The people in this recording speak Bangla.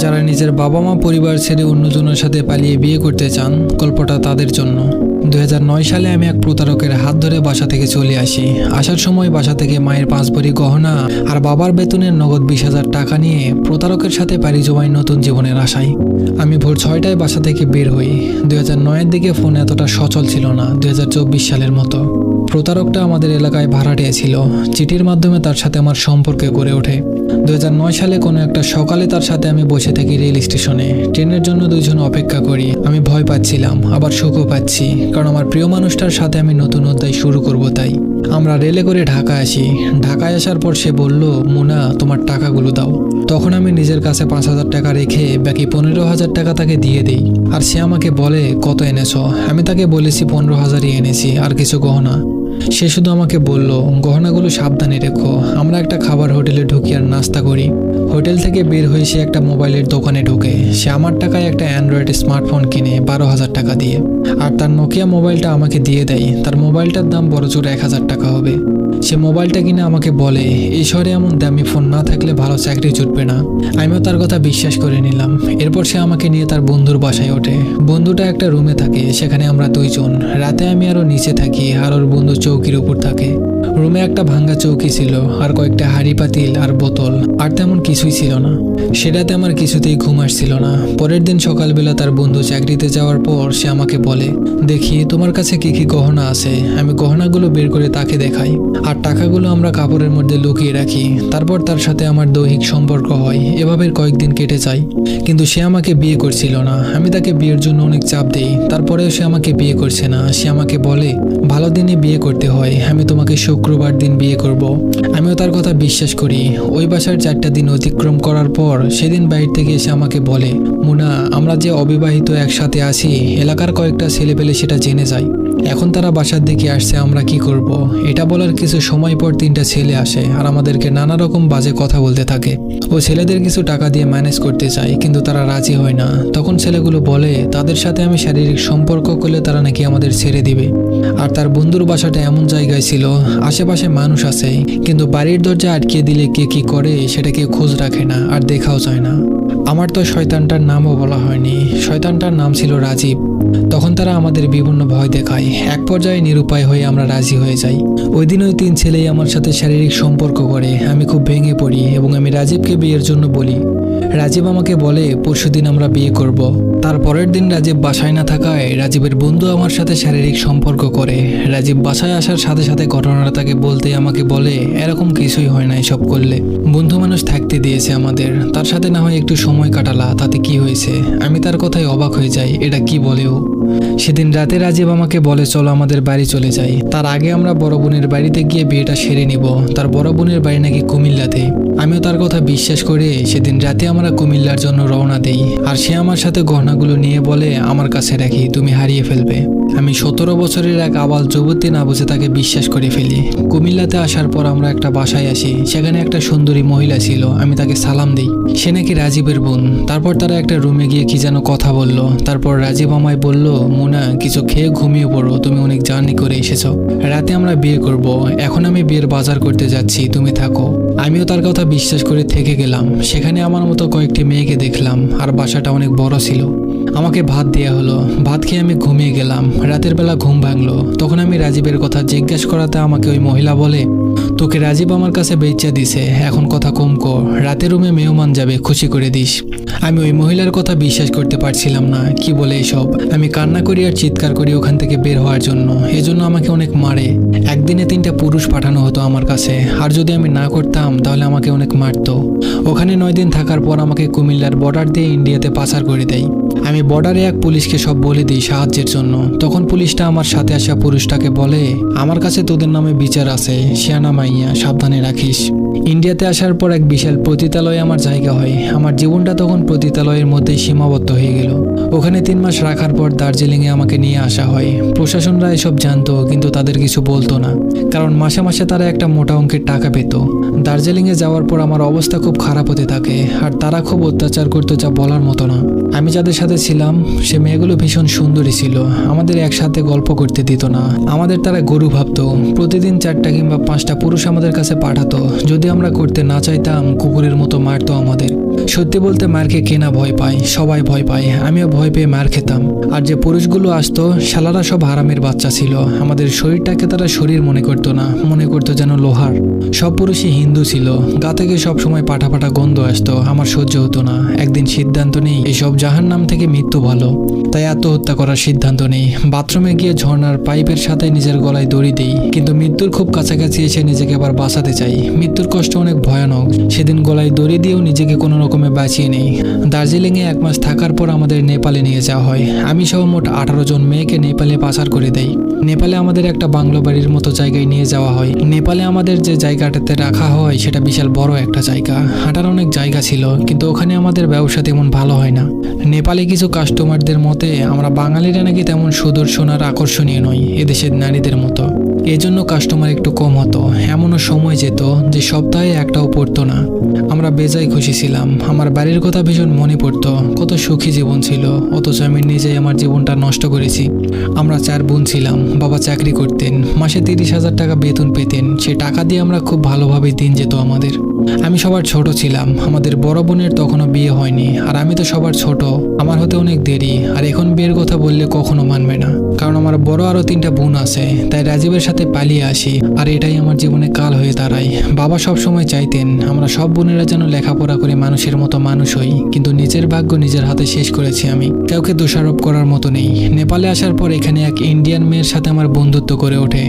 যারা নিজের বাবা মা পরিবার ছেড়ে অন্যজনের সাথে পালিয়ে বিয়ে করতে চান, গল্পটা তাদের জন্য। দু হাজার নয় সালে আমি এক প্রতারকের হাত ধরে বাসা থেকে চলে আসি। আসার সময় বাসা থেকে মায়ের পাঁচ ভরি গহনা আর বাবার বেতনের নগদ বিশ হাজার টাকা নিয়ে প্রতারকের সাথে পাড়ি জমাই নতুন জীবনের আশায়। আমি ভোর ছয়টায় বাসা থেকে বের হই। দুই হাজার দিকে ফোন এতটা সচল ছিল না দু হাজার চব্বিশ সালের মতো। প্রতারকটা আমাদের এলাকায় ভাড়াটিয়া ছিল চিঠির মাধ্যমে তার সাথে আমার সম্পর্কে গড়ে ওঠে। দু হাজার নয় সালে কোনো একটা সকালে তার সাথে আমি বসে থাকি রেল স্টেশনে। ট্রেনের জন্য দুইজন অপেক্ষা করি। আমি ভয় পাচ্ছিলাম, আবার সুখও পাচ্ছি। কারণ আমার প্রিয় মানুষটার সাথে আমি নতুন অধ্যায় শুরু করব তাই। আমরা রেলে করে ঢাকা আসি। ঢাকায় আসার পর সে বলল, মুনা, তোমার টাকাগুলো দাও। তখন আমি নিজের কাছে পাঁচ হাজার টাকা রেখে বাকি পনেরো হাজার টাকা তাকে দিয়ে দিই। আর সে আমাকে বলে, কত এনেছো? আমি তাকে বলেছি, পনেরো হাজারই এনেছি, আর কিছু গহনা। সে শুধু আমাকে বলল, গহনাগুলো সাবধানে রেখো। আমরা একটা খাবার হোটেলে ঢুকি আর নাস্তা করি। হোটেল থেকে বের হয়ে সে একটা মোবাইলের দোকানে ঢোকে। সে আমার টাকায় একটা অ্যান্ড্রয়েড স্মার্টফোন কিনে বারো হাজার টাকা দিয়ে। আর তার নোকিয়া মোবাইলটা আমাকে দিয়ে দেয়। তার মোবাইলটার দাম বড় জোর এক হাজার টাকা হবে। সে মোবাইলটা কিনে আমাকে বলে, এই শহরে এমন দামি ফোন না থাকলে ভালো চাকরি জুটবে না। আমিও তার কথা বিশ্বাস করে নিলাম। এরপর সে আমাকে নিয়ে তার বন্ধুর বাসায় ওঠে। বন্ধুটা একটা রুমে থাকে, সেখানে আমরা দুইজন। রাতে আমি আরও নিচে থাকি, আর ওর বন্ধু চৌকির উপর থাকে। রুমে একটা ভাঙ্গা চৌকি ছিল, আর কয়েকটা হাড়ি পাতিল আর বোতল, আর তেমন কিছুই ছিল না। সেটাতে আমার কিছুতেই ঘুম আসছিল না। পরের দিন সকালবেলা তার বন্ধু চাকরিতে যাওয়ার পর সে আমাকে বলে, দেখি, তোমার কাছে কি কি গহনা আছে? আমি গহনাগুলো বের করে তাকে দেখাই। আর টাকাগুলো আমরা কাপড়ের মধ্যে লুকিয়ে রাখি। তারপর তার সাথে আমার দৈহিক সম্পর্ক হয়। এভাবে কয়েকদিন কেটে যায়। কিন্তু সে আমাকে বিয়ে করছিল না। আমি তাকে বিয়ের জন্য অনেক চাপ দিই। তারপরেও সে আমাকে বিয়ে করছে না। সে আমাকে বলে, ভালো দিনে বিয়ে করতে হয়। আমি তোমাকে শুক্রবার দিন বিয়ে করব। আমিও তার কথা বিশ্বাস করি। ওই বাসার চারটা দিন অতিক্রম করার পর সেদিন বাইরে থেকে এসে আমাকে বলে, মুনা, আমরা যে অবিবাহিত একসাথে আছি, এলাকার কয়েকটা ছেলে পেলে সেটা জেনে যায়। এখন তারা বাসার দিকে আসছে, আমরা কি করব। এটা বলার কিছু সময় পর তিনটা ছেলে আসে আর আমাদেরকে নানা রকম বাজে কথা বলতে থাকে। ও ছেলেদের কিছু টাকা দিয়ে ম্যানেজ করতে চায়, কিন্তু তারা রাজি হয় না। তখন ছেলেগুলো বলে, তাদের সাথে আমি শারীরিক সম্পর্ক করলে তারা নাকি আমাদের ছেড়ে দিবে। আর তার বন্ধুর বাসাটা এমন জায়গায় ছিল, আশেপাশে মানুষ আছে, কিন্তু বাড়ির দরজা আটকে দিলে কে কি করে, সেটা কেউ খোঁজ রাখে না আর দেখাও যায় না। আমার তো শয়তানটার নামও বলা হয়নি। শয়তানটার নাম ছিল রাজীব। তখন তারা আমাদের বিভিন্ন ভয় দেখায়। এক পর্যায়ে নিরুপায় হয়ে আমরা রাজি হয়ে যাই। ওই দিন ওই তিন ছেলেই আমার সাথে শারীরিক সম্পর্ক করে। আমি খুব ভেঙে পড়ি এবং আমি রাজীবকে বিয়ের জন্য বলি। রাজীব আমাকে বলে, পরশুদিন আমরা বিয়ে করব। তার পরের দিন রাজীব বাসায় না থাকায় রাজীবের বন্ধু আমার সাথে শারীরিক সম্পর্ক করে। রাজীব বাসায় আসার সাথে সাথে ঘটনাটা তাকে বলতে আমাকে বলে, এরকম কিছুই হয় না এসব করলে। বন্ধু মানুষ থাকতে দিয়েছে আমাদের। তার সাথে না হয় একটু সময় কাটালা, তাতে কি হয়েছে? আমি তার কথায় অবাক হয়ে যাই, এটা কি বলেও সেদিন রাতে রাজীব আমাকে বলে, চলো আমাদের বাড়ি চলে যাই। তার আগে আমরা বড় বোনের বাড়িতে গিয়ে বিয়েটা সেরে নিব। তার বড় বোনের বাড়ি নাকি কুমিল্লাতে। আমিও তার কথা বিশ্বাস করে সেদিন রাতে আমরা কুমিল্লার জন্য রওনা দেই, আর সে আমার সাথে গহনাগুলো নিয়ে বলে, আমার কাছে রাখি, তুমি হারিয়ে ফেলবে। আমি সতেরো বছরের এক আবাল যুবতী না বুঝে তাকে বিশ্বাস করে ফেলি। কুমিল্লাতে আসার পর আমরা একটা বাসায় আসি, সেখানে একটা সুন্দরী মহিলা ছিল, আমি তাকে সালাম দিই। সে নাকি রাজীবের বোন। তারপর তারা একটা রুমে গিয়ে কি যেন কথা বলল। তারপর রাজীব আমায় বলল, মোনা, কিছু খেয়ে ঘুমিয়ে পড়ো, তুমি অনেক জার্নি করে এসেছ। রাতে আমরা বিয়ে করব, এখন আমি বিয়ের বাজার করতে যাচ্ছি, তুমি থাকো। আমিও তার কথা বিশ্বাস করে থেকে গেলাম। সেখানে আমার মতো কয়েকটি মেয়েকে দেখলাম আর বাসাটা অনেক বড় ছিল। আমাকে ভাত দেওয়া হলো। ভাত খেয়ে আমি ঘুমিয়ে গেলাম। রাতের বেলা ঘুম ভাঙলো। তখন আমি রাজীবের কথা জিজ্ঞেস করাতে আমাকে ওই মহিলা বলে, তোকে রাজীব আমার কাছে বেচা দিছে, এখন কথা কম কর। রাতে রুমে মেহমান যাবে, খুশি করে দিস। আমি ওই মহিলার কথা বিশ্বাস করতে পারছিলাম না। কি বলে এসব? আমি কান্না করি আর চিৎকার করি ওখান থেকে বের হওয়ার জন্য। এজন্য আমাকে অনেক মারে। একদিনে তিনটা পুরুষ পাঠানো হতো আমার কাছে। আর যদি আমি না করতাম, তাহলে আমাকে অনেক মারতো। ওখানে নয় দিন থাকার পর আমাকে কুমিল্লার বর্ডার দিয়ে ইন্ডিয়াতে পাচার করে দেয়। আমি বর্ডারে এক পুলিশকে সব বলে দিই সাহায্যের জন্য। তখন পুলিশটা আমার সাথে আসা পুরুষটাকে বলে, আমার কাছে তোদের নামে বিচার আছে, শিয়ানা মাইয়া, সাবধানে রাখিস। ইন্ডিয়াতে আসার পর এক বিশাল পতিতালয়ে আমার জায়গা হয়। আমার জীবনটা তখন পতিতালয়ের মধ্যেই সীমাবদ্ধ হয়ে গেল। ওখানে তিন মাস রাখার পর দার্জিলিংয়ে আমাকে নিয়ে আসা হয়। প্রশাসনরা এসব জানতো, কিন্তু তাদের কিছু বলতো না। কারণ মাসে মাসে তারা একটা মোটা অঙ্কের টাকা পেত। দার্জিলিংয়ে যাওয়ার পর আমার অবস্থা খুব খারাপ হতে থাকে, আর তারা খুব অত্যাচার করতো যা বলার মতো না। আমি যাদের সাথে ছিলাম, সে মেয়েগুলো ভীষণ সুন্দরী ছিল। আমাদের একসাথে গল্প করতে দিত না। আমাদের তারা গরু ভাবত, প্রতিদিন চারটা কিংবা পাঁচটা পুরুষ আমাদের কাছে পাঠাতো। যদি আমরা করতে না চাইতাম, কুকুরের মতো মারতো আমাদের। সত্যি বলতে মারকে কেনা ভয় পায়? সবাই ভয় পায়। আমিও ভয় পেয়ে মার খেতাম। আর যে পুরুষগুলো আসতো, শালারা সব হারামের বাচ্চা ছিল। আমাদের শরীরটাকে তারা শরীর মনে করতো না, মনে করতো যেন লোহার। সব পুরুষই হিন্দু ছিল। গা থেকে সব সময় পাঠা পাঠা গন্ধ আসতো। আমার সহ্য হতো না। একদিন সিদ্ধান্ত নেই এইসব জাহার নাম থেকে মৃত্যু ভালো। তাই আত্মহত্যা করার সিদ্ধান্ত নেই। বাথরুমে গিয়ে ঝর্ণার পাইপের সাথে নিজের গলায় দড়ি দিই। কিন্তু মৃত্যুর খুব কাছাকাছি এসে নিজেকে আবার বাঁচাতে চাই। মৃত্যুর কষ্ট অনেক ভয়ানক। সেদিন গলায় দড়ি দিয়েও নিজেকে কোনো রকমে বাঁচিয়ে নেই। দার্জিলিংয়ে এক মাস থাকার পর আমাদের নেপালে নিয়ে যাওয়া হয়। আমি সহ মোট আঠারো জন মেয়েকে নেপালে পাচার করে দেই। নেপালে আমাদের একটা বাংলো বাড়ির মতো জায়গায় নিয়ে যাওয়া হয়। নেপালে আমাদের যে জায়গাটাতে রাখা হয়, সেটা বিশাল বড় একটা জায়গা। হাঁটার অনেক জায়গা ছিল, কিন্তু ওখানে আমাদের ব্যবসা তেমন ভালো হয় না। নেপালে কিছু কাস্টমারদের মতে, আমরা বাঙালিরা নাকি তেমন সুদর্শন আর আকর্ষণীয় নই, এদেশের নারীদের মতো। এজন্য কাস্টমার একটু কম হতো। এমনও সময় যেত যে সপ্তাহে একটাও পড়তো না। আমরা বেজায় খুশি ছিলাম। আমার বাড়ির কথা ভীষণ মনে পড়তো। কত সুখী জীবন ছিল। অথচ আমি নিজেই আমার জীবনটা নষ্ট করেছি। আমরা চার বোন ছিলাম। বাবা চাকরি করতেন। মাসে তিরিশ হাজার টাকা বেতন পেতেন। সে টাকা দিয়ে আমরা খুব ভালোভাবে দিন যেত আমাদের। আমি সবার ছোট ছিলাম। আমাদের বড় বোনের তখনও বিয়ে হয়নি। আর আমি তো সবার ছোট। আমার হতে অনেক দেরি। আর এখন বিয়ের কথা বললে কখনো মানবে না। কারণ আমার বড় আরও তিনটা বোন আছে, তাই রাজীবের সাথে পালিয়ে আসি, আর এটাই আমার জীবনে কাল হয়ে দাঁড়ায়। বাবা সব সময় চাইতেন, আমরা সব বোনেরা যেন লেখাপড়া করে মানুষের মতো মানুষ হই, কিন্তু নিজের ভাগ্য নিজের হাতে শেষ করেছি আমি। কাউকে দোষারোপ করার মতো নেই। নেপালে আসার পর এখানে এক ইন্ডিয়ান মেয়ের সাথে আমার বন্ধুত্ব করে ওঠে।